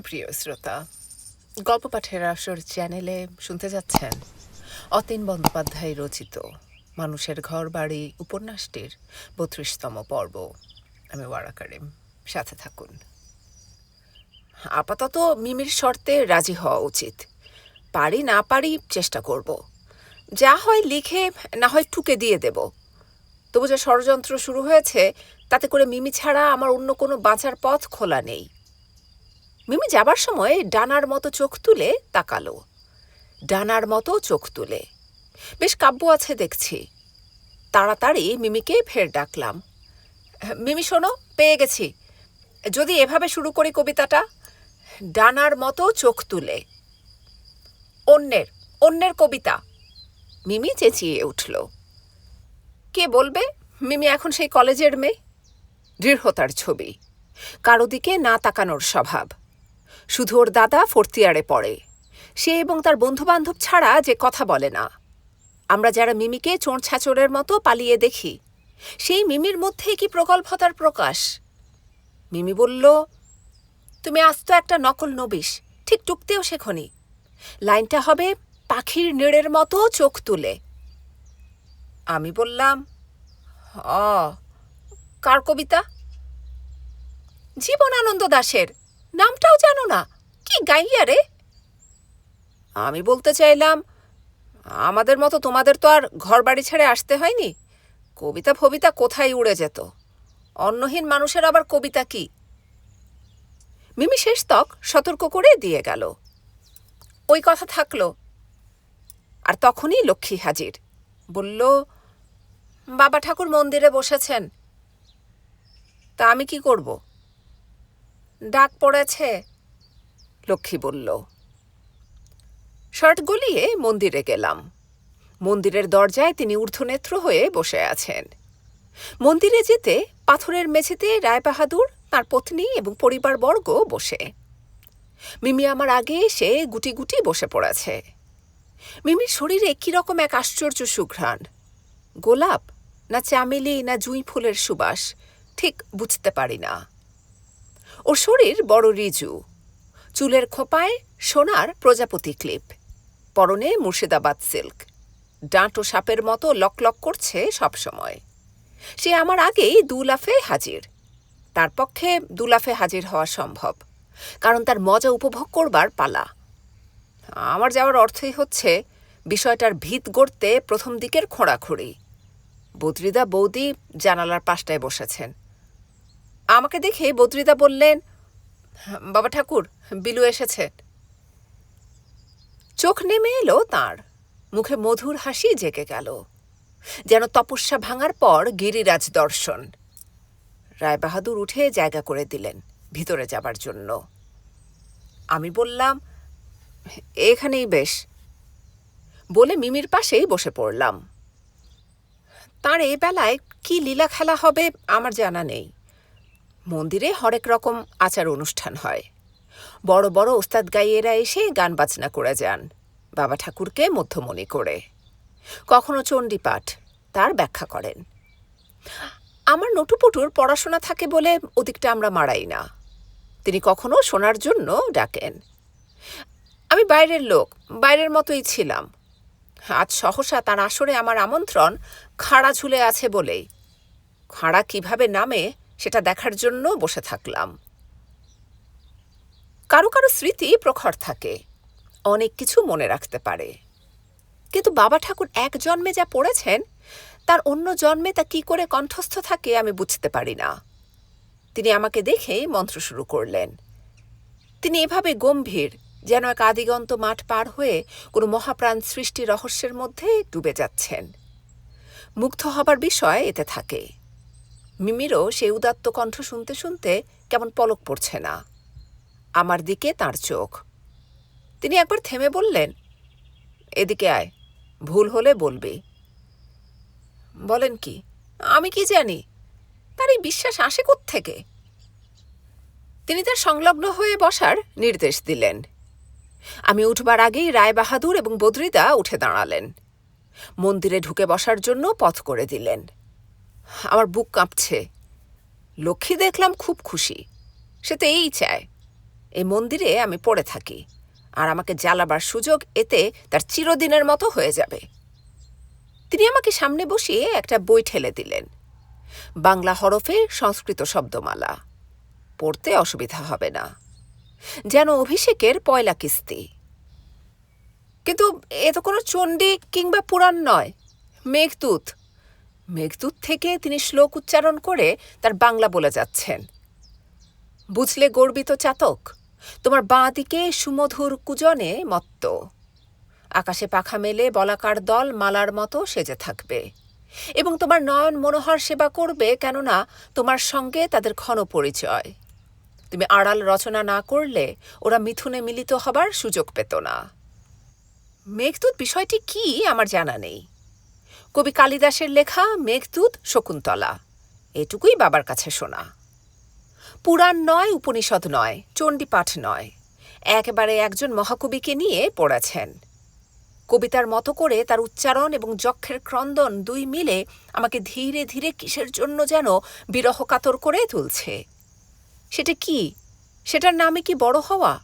সুপ্রিয় শ্রোতা, গল্প পাঠের আসর চ্যানেলে শুনতে যাচ্ছেন অতীন বন্দ্যোপাধ্যায় রচিত মানুষের ঘর বাড়ি উপন্যাসটির বত্রিশতম পর্ব। আমি ওয়ারা কারিম, সাথে থাকুন। আপাতত মিমির শর্তে রাজি হওয়া উচিত। পারি না পারি চেষ্টা করব। যা হয় লিখে, না হয় টুকে দিয়ে দেব। তবু যে ষড়যন্ত্র শুরু হয়েছে, তাতে করে মিমি ছাড়া আমার অন্য কোনো বাঁচার পথ খোলা নেই। মিমি যাবার সময় ডানার মতো চোখ তুলে তাকালো। ডানার মতো চোখ তুলে। বেশ কাব্য আছে দেখছি। তাড়াতাড়ি মিমিকে ফের ডাকলাম। মিমি, শোনো, পেয়ে গেছি। যদি এভাবে শুরু করি কবিতাটা, ডানার মতো চোখ তুলে। অন্যের অন্যের কবিতা। মিমি চেঁচিয়ে উঠল। কে বলবে? মিমি এখন সেই কলেজের মেয়ে। দৃঢ়তার ছবি। কারও দিকে না তাকানোর স্বভাব। শুধু ওর দাদা ফোর্থ ইয়ারে পড়ে। সে এবং তার বন্ধুবান্ধব ছাড়া যে কথা বলে না। আমরা যারা মিমিকে চোর ছাচড়ের মতো পালিয়ে দেখি, সেই মিমির মধ্যেই কি প্রগল্ভতার প্রকাশ? মিমি বলল, তুমি আস্ত একটা নকল নবিশ, ঠিক টুকতেও শেখনি। লাইনটা হবে পাখির নেড়ের মতো চোখ তুলে। আমি বললাম অ কার কবিতা? জীবনানন্দ দাশের নামটাও জানো না? কি গাইয়া রে? আমি বলতে চাইলাম, আমাদের মতো তোমাদের তো আর ঘর বাড়ি ছেড়ে আসতে হয়নি। কবিতা ফবিতা কোথায় উড়ে যেত? অন্নহীন মানুষের আবার কবিতা কি? মিমি শেষ তক সতর্ক করে দিয়ে গেল। ওই কথা থাকল। আর তখনই লক্ষ্মী হাজির। বলল, বাবা ঠাকুর মন্দিরে বসেছেন। তা আমি কি করব? ডাক পড়েছে? লক্ষ্মী বলল, শার্ট গলিয়ে মন্দিরে গেলাম। মন্দিরের দরজায় তিনি ঊর্ধ্বনেত্র হয়ে বসে আছেন। মন্দিরে যেতে পাথরের মেঝেতে রায়বাহাদুর, তার পত্নী এবং পরিবারবর্গ বসে। মিমি আমার আগে এসে গুটি গুটি বসে পড়েছে। মিমির শরীরে কীরকম এক আশ্চর্য সুঘ্রাণ। গোলাপ না চামেলি না জুঁই ফুলের সুবাস, ঠিক বুঝতে পারি না। ওর শরীর বড় রিজু। চুলের খোপায় সোনার প্রজাপতি ক্লিপ। পরনে মুর্শিদাবাদ সিল্ক। ডাঁটো সাপের মতো লকলক করছে সবসময়। সে আমার আগেই দু লাফে হাজির। তার পক্ষে দু লাফে হাজির হওয়া সম্ভব, কারণ তার মজা উপভোগ করবার পালা। আমার যাওয়ার অর্থই হচ্ছে বিষয়টার ভিত গড়তে প্রথম দিকের খোঁড়াখড়ি। বদ্রিদা বৌদি জানালার পাশটায় বসেছেন। আমাকে দেখে বদ্রিদা বললেন, বাবা ঠাকুর, বিলু এসেছেন চোখ নেমে এলো তাঁর। মুখে মধুর হাসি জেগে গেল। যেন তপস্যা ভাঙার পর গিরিরাজ দর্শন। রায়বাহাদুর উঠে জায়গা করে দিলেন ভিতরে যাবার জন্য। আমি বললাম, এখানেই বেশ। বলে মিমির পাশেই বসে পড়লাম। তার এ বেলায় কি লীলা খেলা হবে আমার জানা নেই। মন্দিরে হরেক রকম আচার অনুষ্ঠান হয়। বড় বড় ওস্তাদ গাইয়েরা এসে গান বাজনা করে যান, বাবা ঠাকুরকে মধ্যমণি করে। কখনো চণ্ডীপাঠ, তার ব্যাখ্যা করেন। আমার নটুপুটুর পড়াশোনা থাকে বলে ওদিকটা আমরা মারাই না। তিনি কখনো শোনার জন্য ডাকেন। আমি বাইরের লোক, বাইরের মতোই ছিলাম। আজ সহসা তার আসরে আমার আমন্ত্রণ খাড়া ঝুলে আছে বলেই। খাড়া কীভাবে নামে সেটা দেখার জন্য বসে থাকলাম। কারও কারও স্মৃতি প্রখর থাকে, অনেক কিছু মনে রাখতে পারে। কিন্তু বাবা ঠাকুর এক জন্মে যা পড়েছেন, তার অন্য জন্মে তা কি করে কণ্ঠস্থ থাকে আমি বুঝতে পারি না। তিনি আমাকে দেখেই মন্ত্র শুরু করলেন। তিনি এভাবে গম্ভীর, যেন এক আদিগন্ত মাঠ পার হয়ে কোনো মহাপ্রাণ সৃষ্টি রহস্যের মধ্যে ডুবে যাচ্ছেন। মুগ্ধ হবার বিষয় এতে থাকে। মিমিরও সে উদাত্ত কণ্ঠ শুনতে শুনতে কেমন পলক পড়ছে না। আমার দিকে তার চোখ। তিনি একবার থেমে বললেন, এদিকে আয়, ভুল হলে বলবি। বলেন কি, আমি কি জানি, তার এই বিশ্বাস আসে থেকে তিনি তার সংলগ্ন হয়ে বসার নির্দেশ দিলেন। আমি উঠবার আগেই রায় বাহাদুর এবং বদ্রিদা উঠে দাঁড়ালেন। মন্দিরে ঢুকে বসার জন্য পথ করে দিলেন। আমার বুক কাঁপছে। লক্ষ্মী দেখলাম খুব খুশি। সে তো এই চায়। এই মন্দিরে আমি পড়ে থাকি। আর আমাকে জ্বালাবার সুযোগ এতে তার চিরদিনের মতো হয়ে যাবে। তিনি আমাকে সামনে বসিয়ে একটা বই ঠেলে দিলেন। বাংলা হরফে সংস্কৃত শব্দমালা। পড়তে অসুবিধা হবে না। যেন অভিষেকের পয়লা কিস্তি। কিন্তু এ তো কোনো চণ্ডী কিংবা পুরাণ নয়। মেঘদূত মেঘদূত থেকে তিনি শ্লোক উচ্চারণ করে তার বাংলা বলে যাচ্ছেন। বুঝলে গর্বিত চাতক, তোমার বাঁ দিকে সুমধুর কুজনে মত্ত। আকাশে পাখা মেলে বলাকার দল মালার মতো সেজে থাকবে। এবং তোমার নয়ন মনোহর সেবা করবে, কেননা তোমার সঙ্গে তাদের ক্ষণ পরিচয়। তুমি আড়াল রচনা না করলে ওরা মিথুনে মিলিত হবার সুযোগ পেত না। মেঘদূত বিষয়টি কি আমার জানা নেই। কবি কালিদাসের লেখা মেঘদূত শকুন্তলা। এটুকুই বাবার কাছে শোনা। পুরাণ নয়, উপনিষদ নয়, চণ্ডীপাঠ নয়। একেবারে একজন মহাকবিকে নিয়ে পড়েছেন। কবিতার মতো করে তার উচ্চারণ এবং যক্ষের ক্রন্দন দুই মিলে আমাকে ধীরে ধীরে কিসের জন্য যেন বিরহ কাতর করে তুলছে। সেটা কি? সেটার নামে কি বড় হওয়া?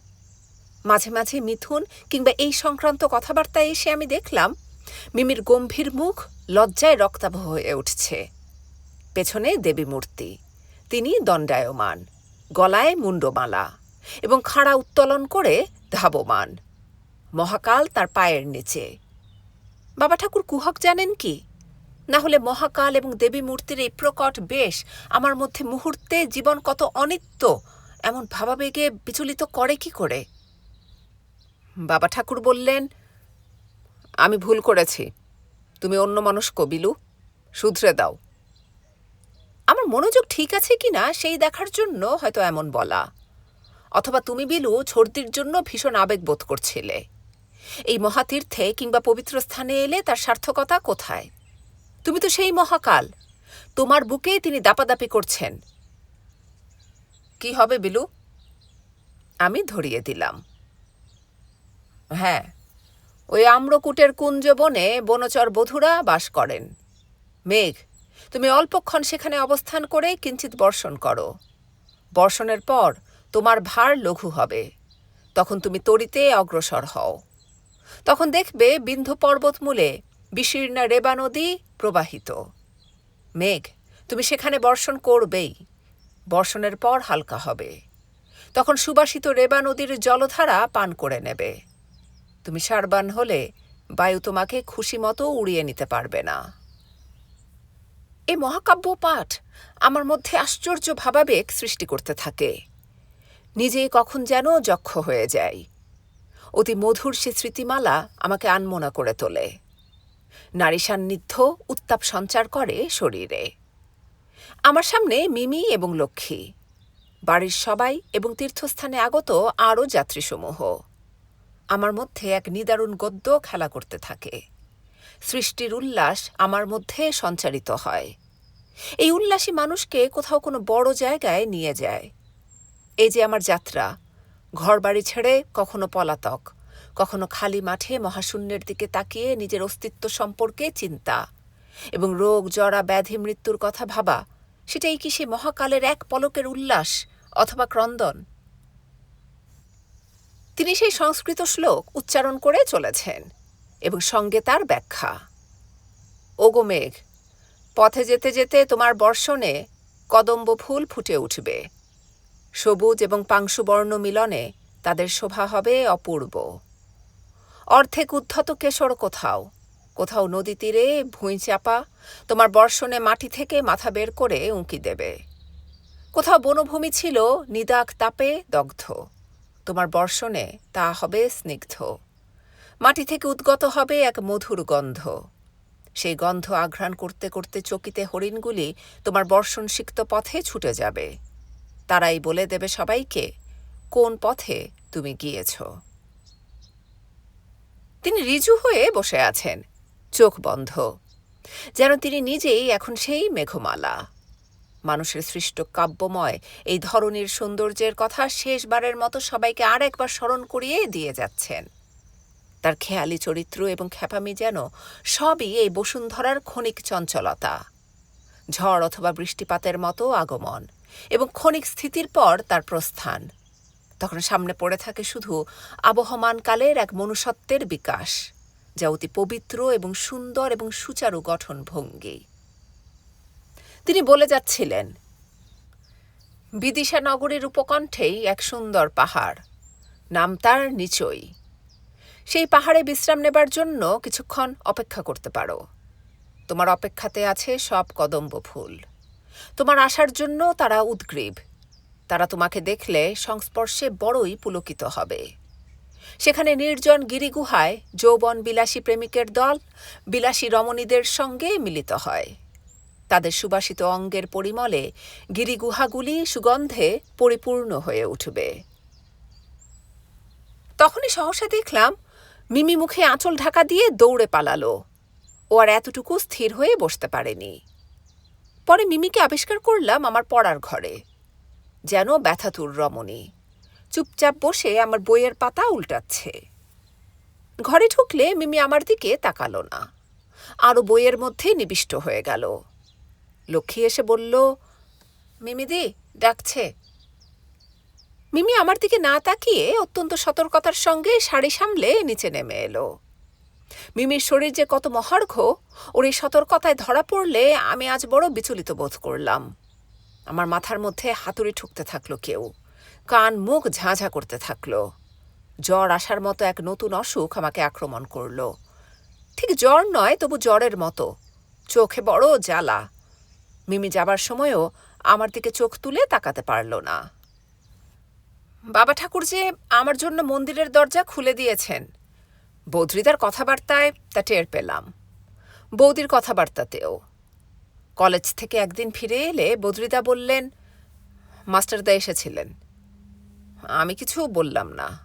মাঝে মাঝে মিথুন কিংবা এই সংক্রান্ত কথাবার্তায় এসে আমি দেখলাম মিমির গম্ভীর মুখ লজ্জায় রক্তাভ হয়ে উঠছে। পেছনে দেবী মূর্তি, তিনি দণ্ডায়মান, গলায় মুন্ডমালা এবং খাড়া উত্তোলন করে ধাবমান। মহাকাল তার পায়ের নিচে। বাবা ঠাকুর কুহক জানেন কি? না হলে মহাকাল এবং দেবী মূর্তির এই প্রকট বেশ আমার মধ্যে মুহূর্তে জীবন কত অনিত্য, এমন ভাবাবেগে বিচলিত করে কি করে? বাবা ঠাকুর বললেন আমি ভুল করেছি। তুমি অন্য মানুষ কবিলু শুধরে দাও। আমার মনোযোগ ঠিক আছে কিনা সেই দেখার জন্য হয়তো এমন বলা। অথবা তুমি, বিলু ছর্দির জন্য ভীষণ আবেগ বোধ করছিলে। এই মহাতীর্থে কিংবা পবিত্র স্থানে এলে তার সার্থকতা কোথায়? তুমি তো সেই মহাকাল। তোমার বুকে তিনি দাপাদাপি করছেন। কি হবে, বিলু? আমি ধরিয়ে দিলাম। হ্যাঁ ওই আম্রকুটের কুঞ্জ বনে বনচর বধুরা বাস করেন। মেঘ, তুমি অল্পক্ষণ সেখানে অবস্থান করে কিঞ্চিত বর্ষণ করো। বর্ষণের পর তোমার ভার লঘু হবে। তখন তুমি তরিতে অগ্রসর হও। তখন দেখবে বিন্ধু পর্বতমূলে বিশীর্ণা রেবা নদী প্রবাহিত। মেঘ, তুমি সেখানে বর্ষণ করবেই। বর্ষণের পর হালকা হবে। তখন সুবাসিত রেবা নদীর জলধারা পান করে নেবে। তুমি সারবান হলে বায়ু তোমাকে খুশি মতো উড়িয়ে নিতে পারবে না। এ মহাকাব্য পাঠ আমার মধ্যে আশ্চর্য ভাবাবেগ সৃষ্টি করতে থাকে। নিজেই কখন যেন যক্ষ হয়ে যাই। অতি মধুর সে স্মৃতিমালা আমাকে আনমনা করে তোলে। নারী সান্নিধ্য, উত্তাপ সঞ্চার করে শরীরে। আমার সামনে মিমি এবং লক্ষ্মী। বাড়ির সবাই এবং তীর্থস্থানে আগত আরও যাত্রীসমূহ। আমার মধ্যে এক নিদারুণ গদ্য খেলা করতে থাকে। সৃষ্টির উল্লাস আমার মধ্যে সঞ্চারিত হয়। এই উল্লাসী মানুষকে কোথাও কোনো বড় জায়গায় নিয়ে যায়। এই যে আমার যাত্রা, ঘরবাড়ি ছেড়ে কখনো পলাতক, কখনো খালি মাঠে মহাশূন্যের দিকে তাকিয়ে নিজের অস্তিত্ব সম্পর্কে চিন্তা এবং রোগ, জরা, ব্যাধি, মৃত্যুর কথা ভাবা, সেটাই কি সে মহাকালের এক পলকের উল্লাস অথবা ক্রন্দন? তিনি সেই সংস্কৃত শ্লোক উচ্চারণ করে চলেছেন এবং সঙ্গে তার ব্যাখ্যা। ওগো মেঘ, পথে যেতে যেতে তোমার বর্ষণে কদম্ব ফুল ফুটে উঠবে। সবুজ এবং পাংশুবর্ণ মিলনে তাদের শোভা হবে অপূর্ব। অর্ধেক উদ্ধত কেশর কোথাও কোথাও নদী তীরে ভুঁই চাপা তোমার বর্ষণে মাটি থেকে মাথা বের করে উঁকি দেবে। কোথাও বনভূমি ছিল নিদাক তাপে দগ্ধ। তোমার বর্ষণে তা হবে স্নিগ্ধ। মাটি থেকে উদ্গত হবে এক মধুর গন্ধ। সেই গন্ধ আঘ্রাণ করতে করতে চকিতে হরিণগুলি তোমার বর্ষণ সিক্ত পথে ছুটে যাবে। তারাই বলে দেবে সবাইকে, কোন পথে তুমি গিয়েছ? তিনি রিজু হয়ে বসে আছেন। চোখ বন্ধ। যেন তিনি নিজেই এখন সেই মেঘমালা। মানুষের সৃষ্ট কাব্যময়, এই ধরনের সৌন্দর্যের কথা শেষবারের মতো সবাইকে আর একবার স্মরণ করিয়ে দিয়ে যাচ্ছেন। তার খেয়ালি চরিত্র এবং খ্যাপামি যেন সবই এই বসুন্ধরার ক্ষণিক চঞ্চলতা। ঝড় অথবা বৃষ্টিপাতের মতো আগমন এবং ক্ষণিক স্থিতির পর তার প্রস্থান। তখন সামনে পড়ে থাকে শুধু আবহমানকালের এক মনুষ্যত্বের বিকাশ, যা অতি পবিত্র এবং সুন্দর এবং সুচারু গঠন ভঙ্গি তিনি বলে যাচ্ছিলেন, বিদিশা নগরীর উপকণ্ঠেই এক সুন্দর পাহাড়, নাম তার নিচই। সেই পাহাড়ে বিশ্রাম নেবার জন্য কিছুক্ষণ অপেক্ষা করতে পারো। তোমার অপেক্ষাতে আছে সব কদম্ব ফুল। তোমার আসার জন্য তারা উদ্গ্রীব। তারা তোমাকে দেখলে সংস্পর্শে বড়ই পুলকিত হবে। সেখানে নির্জন গিরিগুহায় যৌবন বিলাসী প্রেমিকের দল, বিলাসী রমণীদের সঙ্গে মিলিত হয়। তাদের সুবাসিত অঙ্গের পরিমলে গিরিগুহাগুলি সুগন্ধে পরিপূর্ণ হয়ে উঠবে। তখনই সহসা দেখলাম, মিমি মুখে আঁচল ঢাকা দিয়ে দৌড়ে পালালো। ও আর এতটুকু স্থির হয়ে বসতে পারেনি। পরে মিমিকে আবিষ্কার করলাম আমার পড়ার ঘরে। যেন ব্যথাতুর রমণী। চুপচাপ বসে আমার বইয়ের পাতা উল্টাচ্ছে। ঘরে ঢুকলে মিমি আমার দিকে তাকালো না। আরও বইয়ের মধ্যে নিবিষ্ট হয়ে গেল। লক্ষ্মী এসে বলল, মিমিদি, ডাকছে। মিমি আমার দিকে না তাকিয়ে অত্যন্ত সতর্কতার সঙ্গে শাড়ি সামলে নিচে নেমে এলো। মিমির শরীর যে কত মহার্ঘ, ওর এই সতর্কতায় ধরা পড়লে আমি আজ বড় বিচলিত বোধ করলাম। আমার মাথার মধ্যে হাতুড়ি ঠুকতে থাকল কেউ, কান মুখ ঝাঁঝা করতে থাকল। জ্বর আসার মতো এক নতুন অসুখ আমাকে আক্রমণ করল। ঠিক জ্বর নয়, তবু জ্বরের মতো। চোখে বড় জ্বালা মিমি যাবার সময়ও আমার দিকে চোখ তুলে তাকাতে পারল না। বাবা ঠাকুর যে আমার জন্য মন্দিরের দরজা খুলে দিয়েছেন। বৌদ্রিদার কথাবার্তায় তা টের পেলাম। বৌদির কথাবার্তাতেও। কলেজ থেকে একদিন ফিরে এলে বদ্রিদা বললেন মাস্টারদা এসেছিলেন। আমি কিছু বললাম না।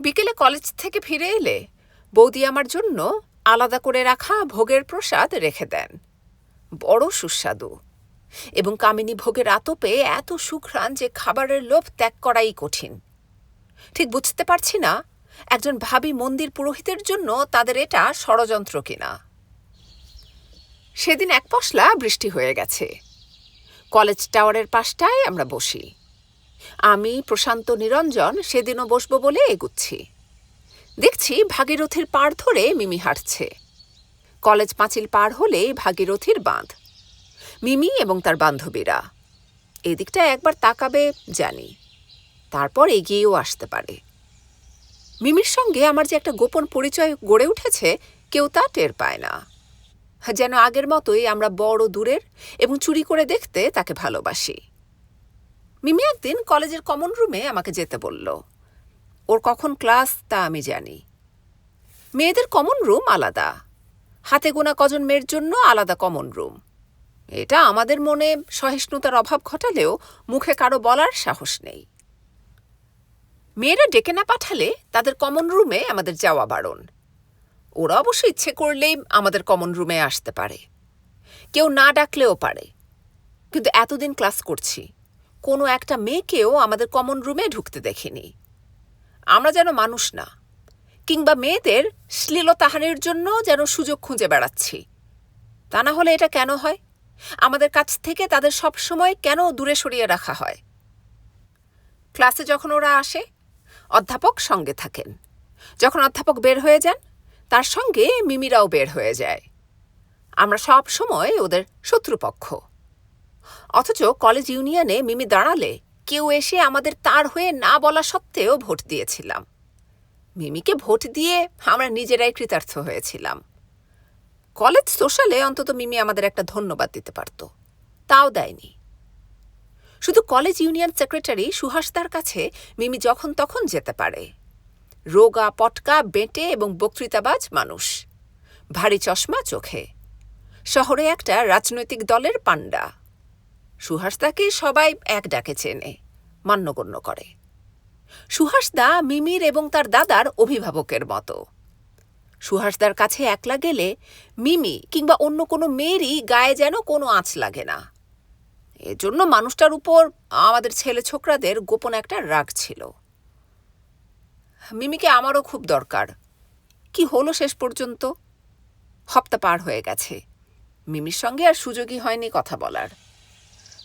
বিকেলে কলেজ থেকে ফিরে এলে বৌদি আমার জন্য আলাদা করে রাখা ভোগের প্রসাদ রেখে দেন। বড় সুস্বাদু। এবং কামিনী ভোগের আতপে এত সুঘ্রাণ যে খাবারের লোভ ত্যাগ করাই কঠিন। ঠিক বুঝতে পারছি না, একজন ভাবি মন্দির পুরোহিতের জন্য তাদের এটা ষড়যন্ত্র কিনা। সেদিন এক পশলা বৃষ্টি হয়ে গেছে। কলেজ টাওয়ারের পাশটায় আমরা বসি। আমি, প্রশান্ত, নিরঞ্জন সেদিনও বসবো বলে এগুচ্ছি। দেখছি ভাগীরথীর পাড় ধরে মিমি হাঁটছে। কলেজ পাঁচিল পার হলে ভাগীরথীর বাঁধ। মিমি এবং তার বান্ধবীরা। এদিকটা একবার তাকাবে, জানি। তারপর এগিয়েও আসতে পারে। মিমির সঙ্গে আমার যে একটা গোপন পরিচয় গড়ে উঠেছে, কেউ তা টের পায় না। যেন আগের মতোই আমরা বড় দূরের এবং চুরি করে দেখতে তাকে ভালোবাসি। মিমি একদিন কলেজের কমন রুমে আমাকে যেতে বলল। ওর কখন ক্লাস তা আমি জানি। মেয়েদের কমন রুম আলাদা। হাতে গোনা কজন মেয়ের জন্য আলাদা কমন রুম এটা আমাদের মনে সহিষ্ণুতার অভাব ঘটালেও মুখে কারও বলার সাহস নেই। মেয়েরা ডেকে না পাঠালে তাদের কমন রুমে আমাদের যাওয়া বারণ। ওরা অবশ্য ইচ্ছে করলেই আমাদের কমন রুমে আসতে পারে। কেউ না ডাকলেও পারে। কিন্তু এতদিন ক্লাস করছি, কোনো একটা মেয়েকেও আমাদের কমন রুমে ঢুকতে দেখিনি। আমরা যেন মানুষ না। কিংবা মেয়েদের শ্লীলতাহানির জন্য যেন সুযোগ খুঁজে বেড়াচ্ছি। তা না হলে এটা কেন হয়? আমাদের কাছ থেকে তাদের সব সময় কেন দূরে সরিয়ে রাখা হয়? ক্লাসে যখন ওরা আসে, অধ্যাপক সঙ্গে থাকেন। যখন অধ্যাপক বের হয়ে যান, তার সঙ্গে মিমিরাও বের হয়ে যায়। আমরা সব সময় ওদের শত্রুপক্ষ। অথচ কলেজ ইউনিয়নে মিমি দাঁড়ালে কেউ এসে আমাদের তার হয়ে না বলা সত্ত্বেও ভোট দিয়েছিলাম। মিমিকে ভোট দিয়ে আমরা নিজেরাই কৃতার্থ হয়েছিলাম। কলেজ সোশ্যালে অন্তত মিমি আমাদের একটা ধন্যবাদ দিতে পারত। তাও দেয়নি। শুধু কলেজ ইউনিয়ন সেক্রেটারি সুহাসদার কাছে মিমি যখন তখন যেতে পারে। রোগা, পটকা, বেঁটে এবং বক্তৃতাবাজ মানুষ। ভারী চশমা চোখে। শহরে একটা রাজনৈতিক দলের পাণ্ডা। সুহাসদাকে সবাই এক ডাকে চেনে, মান্যগণ্য করে। সুহাসদা মিমির এবং তার দাদার অভিভাবকের মতো। সুহাসদার কাছে একলা গেলে মিমি কিংবা অন্য কোনো মেয়েরই গায়ে যেন কোনো আঁচ লাগে না। এজন্য মানুষটার উপর আমাদের ছেলে ছোকরাদের গোপন একটা রাগ ছিল। মিমিকে আমারও খুব দরকার। কি হলো শেষ পর্যন্ত? হপ্তা পার হয়ে গেছে। মিমির সঙ্গে আর সুযোগই হয়নি কথা বলার।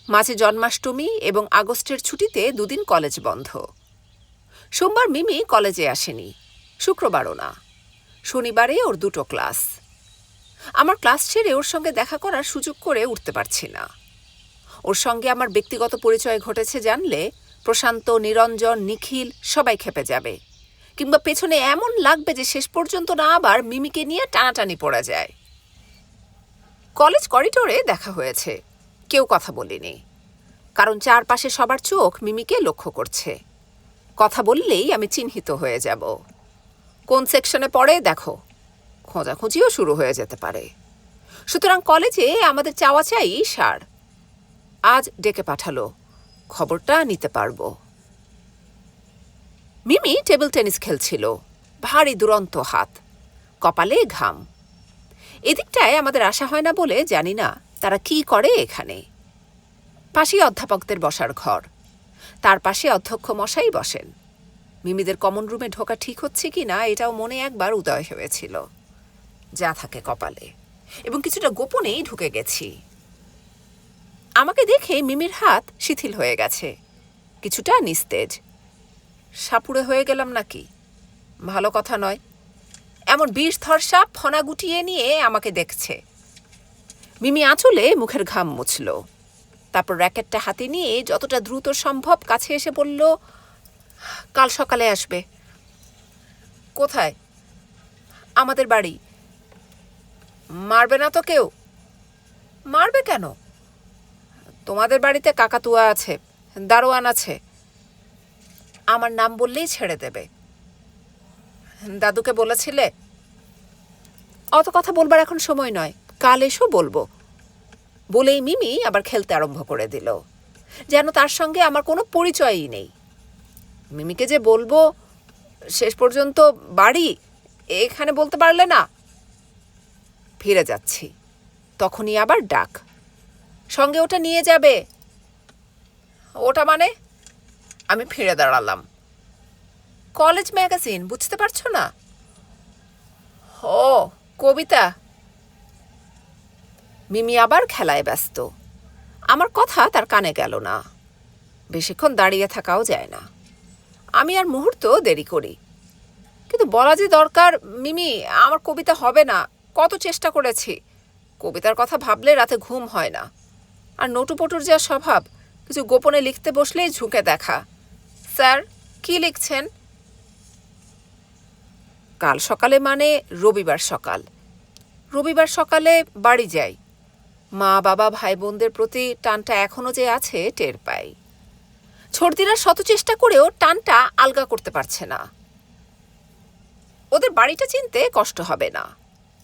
মাঝে জন্মাষ্টমী এবং আগস্টের ছুটিতে দুদিন কলেজ বন্ধ। সোমবার মিমি কলেজে আসেনি। শুক্রবারও না। শনিবারে ওর দুটো ক্লাস। আমার ক্লাস ছেড়ে ওর সঙ্গে দেখা করার সুযোগ করে উঠতে পারছি না। ওর সঙ্গে আমার ব্যক্তিগত পরিচয় ঘটেছে জানলে প্রশান্ত, নিরঞ্জন, নিখিল সবাই খেপে যাবে। কিংবা পেছনে এমন লাগবে যে শেষ পর্যন্ত না আবার মিমিকে নিয়ে টানাটানি পড়া যায়। কলেজ করিডোরে দেখা হয়েছে। কেউ কথা বলেনি। কারণ চারপাশে সবার চোখ মিমিকে লক্ষ্য করছে। কথা বললেই আমি চিহ্নিত হয়ে যাব। কোন সেকশনে পড়ে দেখো, খোঁজাখুঁজিও শুরু হয়ে যেতে পারে। সুতরাং কলেজে আমাদের চাওয়া চাই সার। আজ ডেকে পাঠালো, খবরটা নিতে পারব। মিমি টেবিল টেনিস খেলছিল, ভারী দুরন্ত হাত, কপালে ঘাম। এদিকটায় আমাদের আশা হয় না বলে জানি না তারা কি করে এখানে। পাশেই অধ্যাপকদের বসার ঘর। তার পাশে অধ্যক্ষ মশাই বসেন। মিমিদের কমন রুমে ঢোকা ঠিক হচ্ছে কি না, এটাও মনে একবার উদয় হয়েছিল। যা থাকে কপালে। এবং কিছুটা গোপনেই ঢুকে গেছি। আমাকে দেখে মিমির হাত শিথিল হয়ে গেছে। কিছুটা নিস্তেজ। সাপুড়ে হয়ে গেলাম নাকি? ভালো কথা নয়। এমন বিষ ধরসা ফনা গুটিয়ে নিয়ে আমাকে দেখছে। মিমি আঁচলে মুখের ঘাম মুছল। তারপর র্যাকেটটা হাতে নিয়ে যতটা দ্রুত সম্ভব কাছে এসে বলল, কাল সকালে আসবে। কোথায়? আমাদের বাড়ি। মারবে না তো কেউ? মারবে কেন? তোমাদের বাড়িতে কাকাতুয়া আছে, দারোয়ান আছে। আমার নাম বললেই ছেড়ে দেবে। দাদুকে বলেছিলে? অত কথা বলবার এখন সময় নয়। কাল এসো বলব। বলেই মিমি আবার খেলতে আরম্ভ করে দিল। যেন তার সঙ্গে আমার কোনো পরিচয়ই নেই। মিমিকে যে বলব, শেষ পর্যন্ত বাড়ি, এখানে বলতে পারলে না। ফিরে যাচ্ছি। তখনই আবার ডাক। সঙ্গে ওটা নিয়ে যাবে। ওটা মানে? আমি ফিরে দাঁড়ালাম। কলেজ ম্যাগাজিন, বুঝতে পারছ না? ও, কবিতা। মিমি আবার খেলায় ব্যস্ত। আমার কথা তার কানে গেল না। বেশিক্ষণ দাঁড়িয়ে থাকাও যায় না। আমি আর মুহূর্ত দেরি করি। কিন্তু বলা যে দরকার, মিমি, আমার কবিতা হবে না, কত চেষ্টা করেছি। কবিতার কথা ভাবলে রাতে ঘুম হয় না। আর নটুপটুর যা স্বভাব, কিছু গোপনে লিখতে বসলেই ঝুঁকে দেখা। স্যার, কি লিখছেন? কাল সকালে মানে রবিবার সকাল। রবিবার সকালে বাড়ি যাই। মা, বাবা ভাই বোনদের প্রতি টানটা এখনও যে আছে টের পাই। ছর্দিরা শত চেষ্টা করেও টানটা আলগা করতে পারছে না। ওদের বাড়িটা চিনতে কষ্ট হবে না।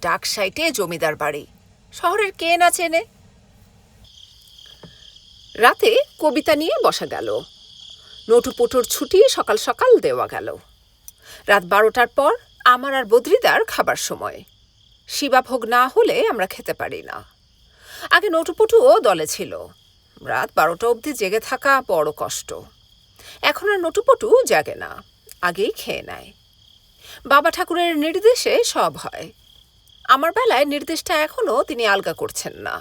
ডাক সাইটে জমিদার বাড়ি। শহরের কে না চেনে। রাতে কবিতা নিয়ে বসা গেল। নটুপটুর ছুটি সকাল সকাল দেওয়া গেল। রাত বারোটার পর আমার আর বদ্রিদার খাবার সময়। শিবাভোগ না হলে আমরা খেতে পারি না। আগে নটুপটুও দলে ছিল। রাত বারোটা অবধি জেগে থাকা বড় কষ্ট। এখন আর নটুপটু জাগে না, আগেই খেয়ে নেয়। বাবা ঠাকুরের নির্দেশে সব হয়। আমার বেলায় নির্দেশটা এখনও তিনি আলগা করছেন না।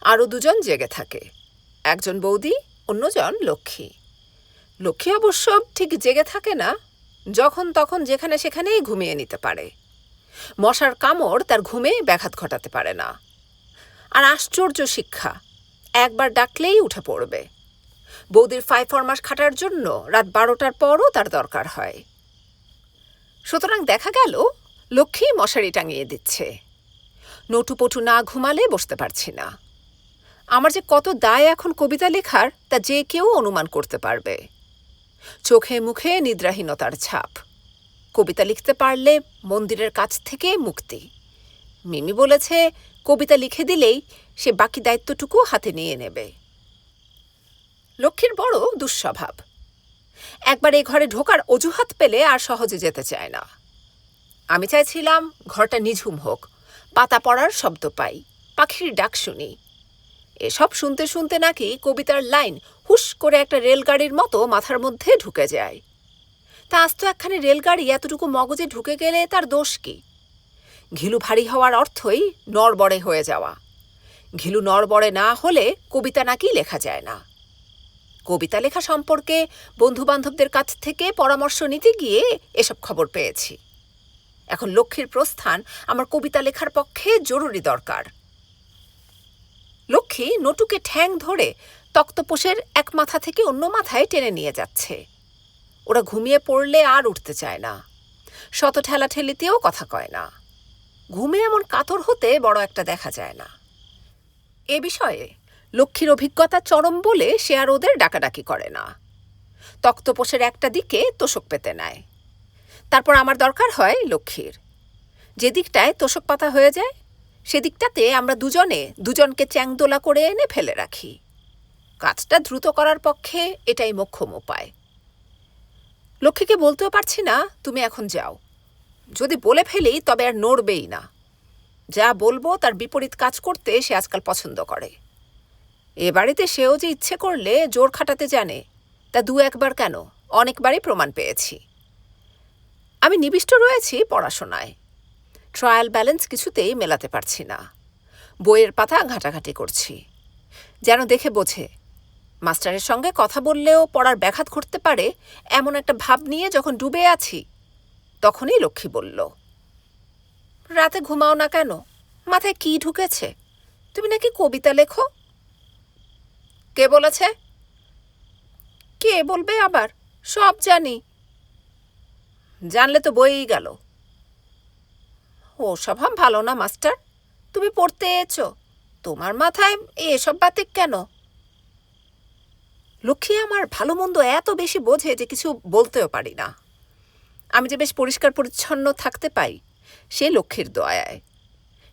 আরও দুজন জেগে থাকে, একজন বৌদি, অন্যজন লক্ষ্মী। লক্ষ্মী অবশ্য ঠিক জেগে থাকে না, যখন তখন যেখানে সেখানেই ঘুমিয়ে নিতে পারে। মশার কামড় তার ঘুমে ব্যাঘাত ঘটাতে পারে না। আর আশ্চর্য শিক্ষা, একবার ডাকলেই উঠে পড়বে। বৌদির ফাই ফরমাস খাটার জন্য রাত বারোটার পরও তার দরকার হয়। সুতরাং দেখা গেল, লক্ষ্মী মশারি টাঙিয়ে দিচ্ছে। নটুপটু না ঘুমালে বসতে পারছি না। আমার যে কত দায় এখন কবিতা লেখার, তা যে কেউ অনুমান করতে পারবে। চোখে মুখে নিদ্রাহীনতার ছাপ। কবিতা লিখতে পারলে মন্দিরের কাছ থেকে মুক্তি। মিমি বলেছে কবিতা লিখে দিলেই সে বাকি দায়িত্বটুকু হাতে নিয়ে নেবে। লক্ষ্মীর বড় দুঃস্বভাব। একবার এই ঘরে ঢোকার অজুহাত পেলে আর সহজে যেতে চায় না। আমি চাইছিলাম ঘরটা নিঝুম হোক, পাতা পড়ার শব্দ পাই, পাখির ডাক শুনি। এসব শুনতে শুনতে নাকি কবিতার লাইন হুশ করে একটা রেলগাড়ির মতো মাথার মধ্যে ঢুকে যায়। তা আস্ত একখানি রেলগাড়ি এতটুকু মগজে ঢুকে গেলে তার দোষ কি? ঘিলু ভারী হওয়ার অর্থই নড়বড়ে হয়ে যাওয়া। ঘিলু নড়বড়ে না হলে কবিতা নাকি লেখা যায় না। কবিতা লেখা সম্পর্কে বন্ধুবান্ধবদের কাছ থেকে পরামর্শ নিতে গিয়ে এসব খবর পেয়েছি। এখন লক্ষ্মীর প্রস্থান আমার কবিতা লেখার পক্ষে জরুরি দরকার। লক্ষ্মী নটুকে ঠ্যাং ধরে তক্তপোষের এক মাথা থেকে অন্য মাথায় টেনে নিয়ে যাচ্ছে। ওরা ঘুমিয়ে পড়লে আর উঠতে চায় না। শত ঠেলাঠেলিতেও কথা কয় না। ঘুমে এমন কাতর হতে বড় একটা দেখা যায় না। এ বিষয়ে লক্ষ্মীর অভিজ্ঞতা চরম বলে সে আর ওদের ডাকাডাকি করে না। তক্তপোষের একটা দিকে তোষক পেতে নেয়। তারপর আমার দরকার হয় লক্ষ্মীর। যে দিকটায় তোষক পাতা হয়ে যায় সেদিকটাতে আমরা দুজনে দুজনকে চ্যাংদোলা করে এনে ফেলে রাখি। কাজটা দ্রুত করার পক্ষে এটাই মোক্ষম উপায়। লক্ষ্মীকে বলতেও পারছি না, তুমি এখন যাও। যদি বলে ফেলি, তবে আর নড়বেই না। যা বলব, তার বিপরীত কাজ করতে সে আজকাল পছন্দ করে। এ বাড়িতে সেও যে ইচ্ছে করলে জোর খাটাতে জানে, তা দু একবার কেন? অনেকবারই প্রমাণ পেয়েছি। আমি নিবিষ্ট রয়েছি পড়াশোনায়। ট্রায়াল ব্যালেন্স কিছুতেই মেলাতে পারছি না। বইয়ের পাতা ঘাটাঘাটি করছি। যেন দেখে বোঝে, মাস্টারের সঙ্গে কথা বললেও পড়ার ব্যাঘাত ঘটতে পারে, এমন একটা ভাব নিয়ে যখন ডুবে আছি তখনই লক্ষ্মী বলল, রাতে ঘুমাও না কেন? মাথায় কি ঢুকেছে? তুমি নাকি কবিতা লেখো? কে বলেছে? কে বলবে আবার? সব জানি। জানলে তো বইই গেল। ও স্বভাব ভালো না, মাস্টার। তুমি পড়তে এছো তোমার মাথায় এসব বাতিক কেন? লক্ষ্মী আমার ভালো মন্দ এত বেশি বোঝে যে কিছু বলতেও পারি না। আমি যে বেশ পরিষ্কার পরিচ্ছন্ন থাকতে পাই সে লক্ষ্মীর দয়ায়।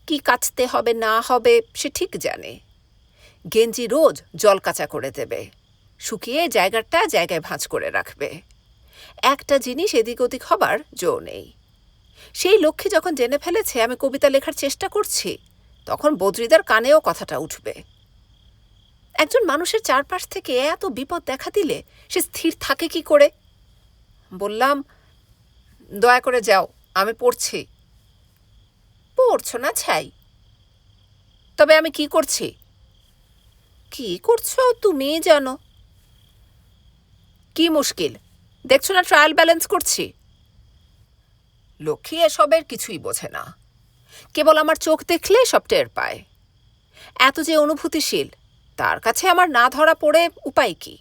কি কাচতে হবে, না হবে, সে ঠিক জানে। গেঞ্জি রোজ জল কাঁচা করে দেবে, শুকিয়ে জায়গাটা জায়গায় ভাঁজ করে রাখবে। একটা জিনিস এদিক ওদিক হবার জো নেই। সেই লক্ষ্মী যখন জেনে ফেলেছে আমি কবিতা লেখার চেষ্টা করছি, তখন বদ্রিদার কানেও কথাটা উঠবে। একজন মানুষের চারপাশ থেকে এত বিপদ দেখা দিলে সে স্থির থাকে কি করে? বললাম দয়া করে যাও, আমি পড়ছি। পড়ছো না, ছাই? তবে আমি কি করছি? কি করছ তুমি জানো? কি মুশকিল। দেখছ না ট্রায়াল ব্যালেন্স করছি? লক্ষ্মী এসবের কিছুই বোঝে না। কেবল আমার চোখ দেখলে সব টের পায়। এত যে অনুভূতিশীল, তার কাছে আমার না ধরা পড়ে উপায় কি?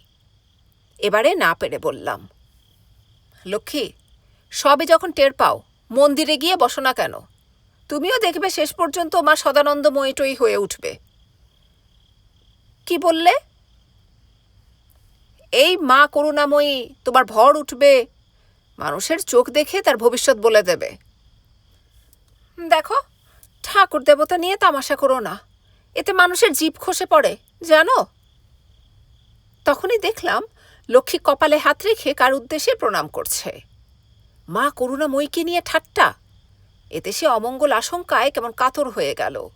এবারে না পেরে বললাম, লক্ষ্মী সবে যখন টের পাও, মন্দিরে গিয়ে বসো না কেন। তুমিও দেখবে শেষ পর্যন্ত মা সদানন্দ ময়টই হয়ে উঠবে। কি বললে? এই মা করুণাময়ী, তোমার ভর উঠবে। মানুষের চোখ দেখে তার ভবিষ্যৎ বলে দেবে। দেখো, ঠাকুর দেবতা নিয়ে তামাশা করো না। এতে মানুষের জীব খসে পড়ে, জানো? তখনই দেখলাম লক্ষ্মী কপালে হাত রেখে কার উদ্দেশ্যে প্রণাম করছে। মা করুণাময়ীকে নিয়ে ঠাট্টা। এতে সে অমঙ্গল আশঙ্কায় কেমন কাতর হয়ে গেল।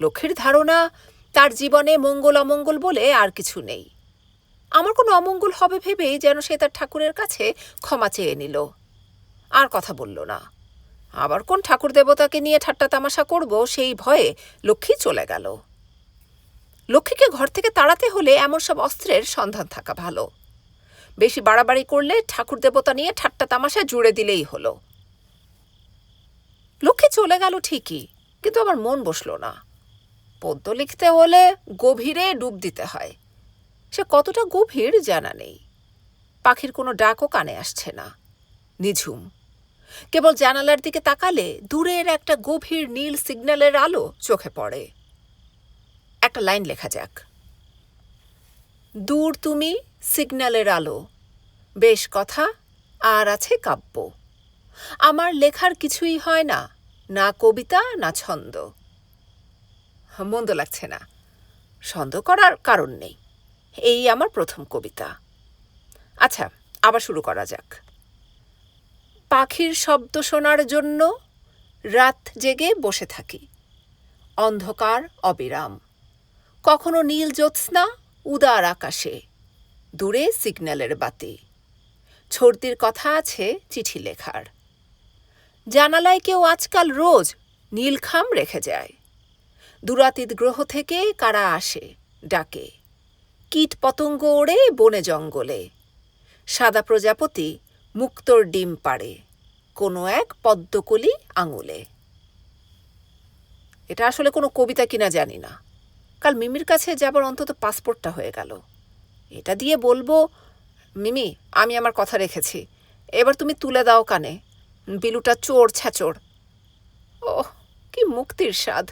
লক্ষ্মীর ধারণা, তার জীবনে মঙ্গল অমঙ্গল বলে আর কিছু নেই। আমার কোনো অমঙ্গল হবে ভেবেই যেন সে তার ঠাকুরের কাছে ক্ষমা চেয়ে নিল। আর কথা বলল না। আবার কোন ঠাকুর দেবতাকে নিয়ে ঠাট্টা তামাশা করব সেই ভয়ে লক্ষ্মী চলে গেল। লক্ষ্মীকে ঘর থেকে তাড়াতে হলে এমন সব অস্ত্রের সন্ধান থাকা ভালো। বেশি বাড়াবাড়ি করলে ঠাকুর দেবতা নিয়ে ঠাট্টা তামাশা জুড়ে দিলেই হলো। লক্ষ্মী চলে গেল ঠিকই, কিন্তু আমার মন বসল না। পদ্য লিখতে হলে গভীরে ডুব দিতে হয়। সে কতটা গভীর জানা নেই। পাখির কোনো ডাকও কানে আসছে না। নিঝুম। কেবল জানালার দিকে তাকালে দূরের একটা গভীর নীল সিগন্যালের আলো চোখে পড়ে। একটা লাইন লেখা যাক। দূর তুমি সিগন্যালের আলো। বেশ কথা, আর আছে কাব্য। আমার লেখার কিছুই হয় না না কবিতা, না ছন্দ। মন্দ লাগছে না। ছন্দ করার কারণ নেই। এই আমার প্রথম কবিতা। আচ্ছা আবার শুরু করা যাক। পাখির শব্দ শোনার জন্য রাত জেগে বসে থাকি। অন্ধকার, অবিরাম। কখনো নীল জ্যোৎস্না, উদার আকাশে। দূরে সিগন্যালের বাতি। ছর্দির কথা আছে চিঠি লেখার। জানালায় কেউ আজকাল রোজ নীলখাম রেখে যায়। দুরাতীত গ্রহ থেকে কারা আসে ডাকে। কীট পতঙ্গ ওড়ে বনে জঙ্গলে। সাদা প্রজাপতি মুক্তোর ডিম পাড়ে কোনো এক পদ্মকলি আঙুলে। এটা আসলে কোনো কবিতা কিনা জানি না। কাল মিমির কাছে যাবার অন্তত পাসপোর্টটা হয়ে গেল। এটা দিয়ে বলব মিমি, আমি আমার কথা রেখেছি। এবার তুমি তুলে দাও কানে। বিলুটা চোর ছ্যাচোর। ওহ, কি মুক্তির স্বাদ।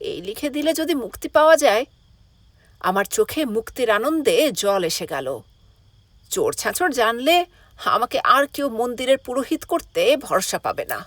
এই লিখে দিলে যদি মুক্তি পাওয়া যায়। আমার চোখে মুক্তির আনন্দে জল এসে গেল। চোর ছাঁচড় জানলে আমাকে আর কেউ মন্দিরের পুরোহিত করতে ভরসা পাবে না।